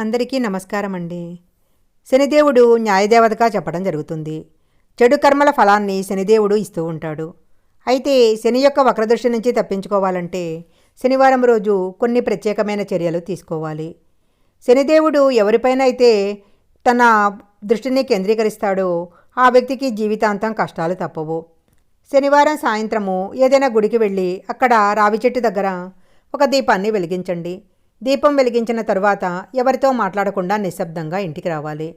అందరికీ నమస్కారం అండి శనిదేవుడు న్యాయదేవతగా చెప్పడం జరుగుతుంది. చెడు కర్మల ఫలాన్ని శనిదేవుడు ఇస్తూ ఉంటాడు. అయితే శని యొక్క వక్రదృష్టి నుంచి తప్పించుకోవాలంటే శనివారం రోజు కొన్ని ప్రత్యేకమైన చర్యలు తీసుకోవాలి. శనిదేవుడు ఎవరిపైన అయితే తన దృష్టిని కేంద్రీకరిస్తాడో ఆ వ్యక్తికి జీవితాంతం కష్టాలు తప్పవు. శనివారం సాయంత్రము ఏదైనా గుడికి వెళ్ళి అక్కడ రావి చెట్టు దగ్గర ఒక దీపాన్ని వెలిగించండి. దీపం వెలిగించిన తరువాత ఎవరితో మాట్లాడకుండా నిశ్శబ్దంగా ఇంటికి రావాలి.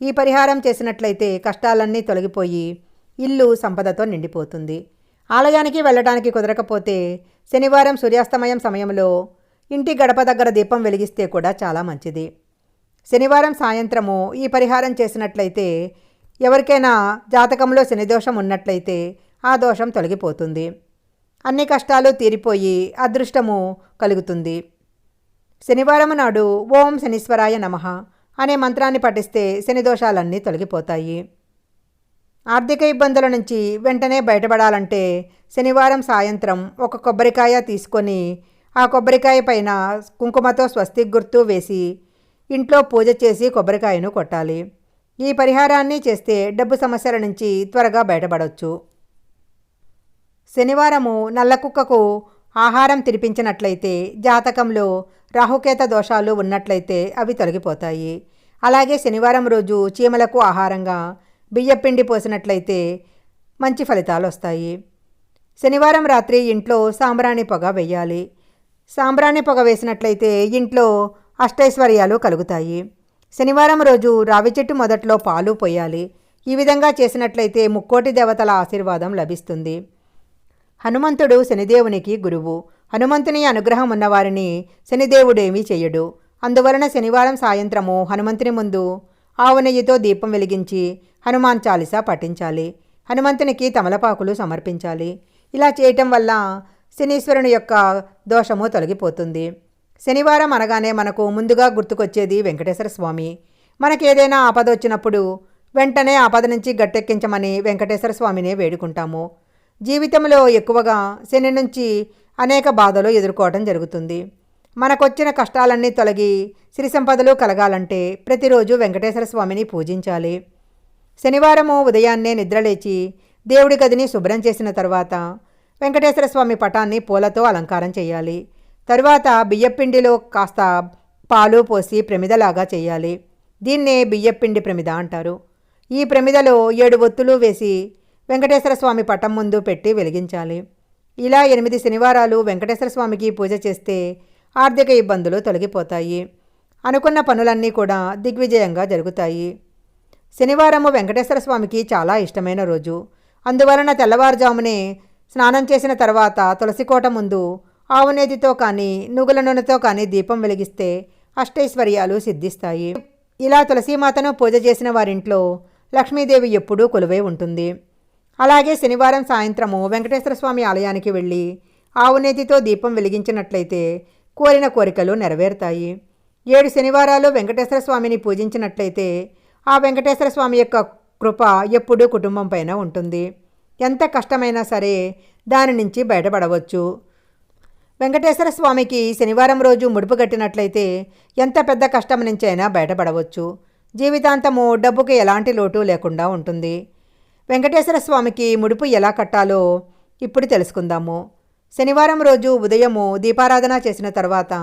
ఈ పరిహారం చేసినట్లయితే కష్టాలన్నీ తొలగిపోయి ఇల్లు సంపదతో నిండిపోతుంది. ఆలయానికి వెళ్ళడానికి కుదరకపోతే శనివారం సూర్యాస్తమయం సమయంలో ఇంటి గడప దగ్గర దీపం వెలిగిస్తే కూడా చాలా మంచిది. శనివారం సాయంత్రము ఈ పరిహారం చేసినట్లయితే ఎవరికైనా జాతకంలో శనిదోషం ఉన్నట్లయితే ఆ దోషం తొలగిపోతుంది. అన్ని కష్టాలు తీరిపోయి అదృష్టము కలుగుతుంది. శనివారం నాడు ఓం శనీశ్వరాయ నమః అనే మంత్రాన్ని పఠిస్తే శని దోషాలన్నీ తొలగిపోతాయి. ఆర్థిక ఇబ్బందుల నుంచి వెంటనే బయటపడాలంటే శనివారం సాయంత్రం ఒక కొబ్బరికాయ తీసుకొని ఆ కొబ్బరికాయ పైన కుంకుమతో స్వస్తి గుర్తు వేసి ఇంట్లో పూజ చేసి కొబ్బరికాయను కొట్టాలి. ఈ పరిహారాన్ని చేస్తే డబ్బు సమస్యల నుంచి త్వరగా బయటపడవచ్చు శనివారము నల్ల కుక్కకు ఆహారం తినిపించినట్లయితే జాతకంలో రాహుకేత దోషాలు ఉన్నట్లయితే అవి తొలగిపోతాయి. అలాగే శనివారం రోజు చీమలకు ఆహారంగా బియ్యపిండి పోసినట్లయితే మంచి ఫలితాలు వస్తాయి. శనివారం రాత్రి ఇంట్లో సాంబ్రాణి పొగ వేయాలి. సాంబ్రాణి పొగ వేసినట్లయితే ఇంట్లో అష్టైశ్వర్యాలు కలుగుతాయి. శనివారం రోజు రావి చెట్టు మొదట్లో పాలు పోయాలి. ఈ విధంగా చేసినట్లయితే ముక్కోటి దేవతల ఆశీర్వాదం లభిస్తుంది. హనుమంతుడు శనిదేవునికి గురువు. హనుమంతుని అనుగ్రహం ఉన్నవారిని శనిదేవుడేమీ చెయ్యడు అందువలన శనివారం సాయంత్రము హనుమంతుని ముందు ఆవు నెయ్యితో దీపం వెలిగించి హనుమాన్ చాలీసా పఠించాలి. హనుమంతునికి తమలపాకులు సమర్పించాలి. ఇలా చేయటం వల్ల శనీశ్వరుని యొక్క దోషము తొలగిపోతుంది. శనివారం అనగానే మనకు ముందుగా గుర్తుకొచ్చేది వెంకటేశ్వర స్వామి. మనకి ఏదైనా ఆపద వచ్చినప్పుడు వెంటనే ఆపద నుంచి గట్టెక్కించమని వెంకటేశ్వర స్వామినే వేడుకుంటాము. జీవితంలో ఎక్కువగా శని నుంచి అనేక బాధలు ఎదుర్కోవడం జరుగుతుంది. మనకొచ్చిన కష్టాలన్నీ తొలగి సిరి సంపదలు కలగాలంటే ప్రతిరోజు వెంకటేశ్వర స్వామిని పూజించాలి. శనివారము ఉదయాన్నే నిద్రలేచి దేవుడి గదిని శుభ్రం చేసిన తర్వాత వెంకటేశ్వర స్వామి పటాన్ని పూలతో అలంకారం చేయాలి. తరువాత బియ్యపిండిలో కాస్త పాలు పోసి ప్రమిదలాగా చేయాలి. దీన్నే బియ్యపిండి ప్రమిద అంటారు. ఈ ప్రమిదలో ఏడు ఒత్తులు వేసి వెంకటేశ్వర స్వామి పటం ముందు పెట్టి వెలిగించాలి. ఇలా ఎనిమిది శనివారాలు వెంకటేశ్వర స్వామికి పూజ చేస్తే ఆర్థిక ఇబ్బందులు తొలగిపోతాయి. అనుకున్న పనులన్నీ కూడా దిగ్విజయంగా జరుగుతాయి. శనివారము వెంకటేశ్వర స్వామికి చాలా ఇష్టమైన రోజు. అందువలన తెల్లవారుజామునే స్నానం చేసిన తర్వాత తులసికోట ముందు ఆవునేతితో కానీ నువ్వుల నూనెతో కానీ దీపం వెలిగిస్తే అష్టైశ్వర్యాలు సిద్ధిస్తాయి. ఇలా తులసీమాతను పూజ చేసిన వారింట్లో లక్ష్మీదేవి ఎప్పుడూ కొలువై ఉంటుంది. అలాగే శనివారం సాయంత్రము వెంకటేశ్వర స్వామి ఆలయానికి వెళ్ళి ఆవునేతితో దీపం వెలిగించినట్లయితే కోరిన కోరికలు నెరవేరుతాయి. ఏడు శనివారాలు వెంకటేశ్వర స్వామిని పూజించినట్లయితే ఆ వెంకటేశ్వర స్వామి యొక్క కృప ఎప్పుడూ కుటుంబం పైన ఉంటుంది. ఎంత కష్టమైనా సరే దాని నుంచి బయటపడవచ్చు. వెంకటేశ్వర స్వామికి శనివారం రోజు ముడుపు కట్టినట్లయితే ఎంత పెద్ద కష్టం నుంచైనా బయటపడవచ్చు. జీవితాంతము డబ్బుకి ఎలాంటి లోటు లేకుండా ఉంటుంది. వెంకటేశ్వర స్వామికి ముడుపు ఎలా కట్టాలో ఇప్పుడు తెలుసుకుందాము. శనివారం రోజు ఉదయము దీపారాధన చేసిన తర్వాత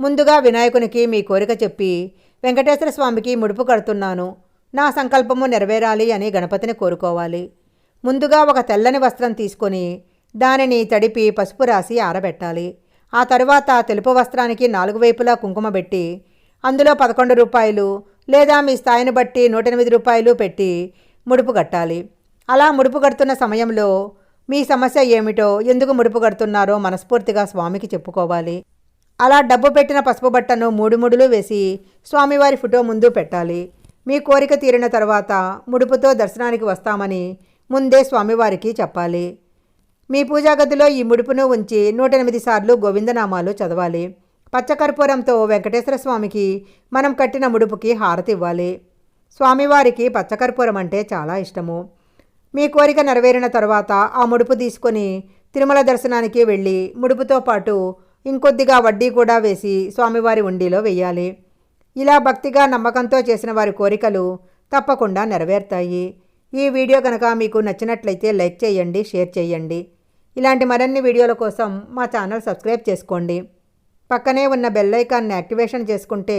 ముందుగా వినాయకునికి మీ కోరిక చెప్పి వెంకటేశ్వర స్వామికి ముడుపు కడుతున్నాను. నా సంకల్పము నెరవేరాలి అని గణపతిని కోరుకోవాలి. ముందుగా ఒక తెల్లని వస్త్రం తీసుకొని దానిని తడిపి పసుపు రాసి ఆరబెట్టాలి. ఆ తరువాత తెలుపు వస్త్రానికి నాలుగు వైపులా కుంకుమ పెట్టి అందులో పదకొండు రూపాయలు లేదా మీ స్థాయిని బట్టి నూట ఎనిమిది రూపాయలు పెట్టి ముడుపు కట్టాలి. అలా ముడుపు కడుతున్న సమయంలో మీ సమస్య ఏమిటో ఎందుకు ముడుపు కడుతున్నారో మనస్ఫూర్తిగా స్వామికి చెప్పుకోవాలి. అలా డబ్బు పెట్టిన పసుపు బట్టను మూడు ముడులు వేసి స్వామివారి ఫోటో ముందు పెట్టాలి. మీ కోరిక తీరిన తర్వాత ముడుపుతో దర్శనానికి వస్తామని ముందే స్వామివారికి చెప్పాలి. మీ పూజా గదిలో ఈ ముడుపును ఉంచి నూట ఎనిమిది సార్లు గోవిందనామాలు చదవాలి. పచ్చకర్పూరంతో వెంకటేశ్వర స్వామికి మనం కట్టిన ముడుపుకి హారతి ఇవ్వాలి. స్వామివారికి పచ్చకర్పూరం అంటే చాలా ఇష్టము. మీ కోరిక నెరవేరిన తర్వాత ఆ ముడుపు తీసుకొని తిరుమల దర్శనానికి వెళ్ళి ముడుపుతో పాటు ఇంకొద్దిగా వడ్డీ కూడా వేసి స్వామివారి ఉండిలో వెయ్యాలి. ఇలా భక్తిగా నమ్మకంతో చేసిన వారి కోరికలు తప్పకుండా నెరవేరుతాయి. ఈ వీడియో కనుక మీకు నచ్చినట్లయితే లైక్ చేయండి షేర్ చేయండి. ఇలాంటి మరిన్ని వీడియోల కోసం మా ఛానల్ సబ్స్క్రైబ్ చేసుకోండి. పక్కనే ఉన్న బెల్ ఐకాన్ని యాక్టివేషన్ చేసుకుంటే